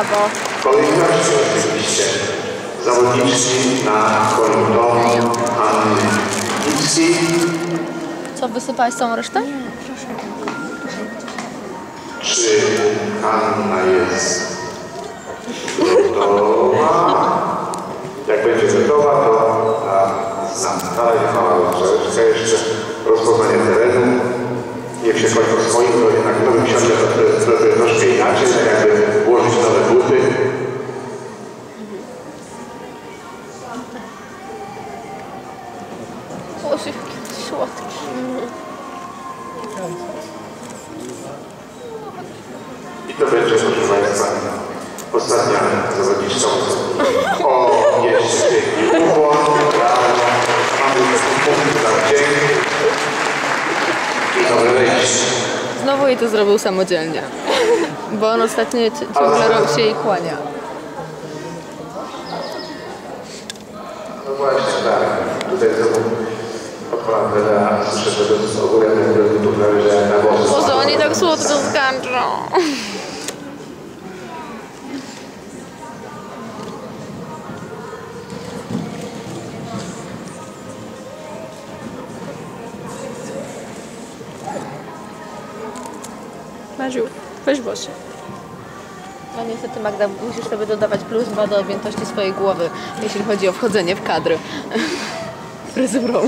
Brawo. Kolejności oczywiście zawodniczki na domu Anny Ipski. Co, wysypałeś całą resztę? Czy Anna jest gotowa? Jak będzie gotowa, to a, znam dalej mała troszeczkę jeszcze rozpoznanie terenu. Niech się kończy swoim, to jednak w nowym książce to jest trochę Boże, jaki słodki. I to będzie, proszę Państwa, ostatnia zawodniczka. O, jeszcze pięknie brawo. Mamy punkt za wdzięk. I nowe wejście. Znowu jej to zrobił samodzielnie. Bo on ostatnio ci- ciągle ro- się jej kłania. No właśnie, tak. Tutaj znowu od pana Pedra słyszę, że to jest ogólnie ten produkt prawie, że na włosy. Boże, oni tak słodko skaczą. Maziu, weź włosy. No niestety Magda, musisz sobie dodawać plus dwa do objętości swojej głowy, jeśli chodzi o wchodzenie w kadr fryzurą.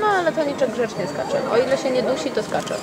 No ale to niczego grzecznie skacze. O ile się nie dusi, to skacze.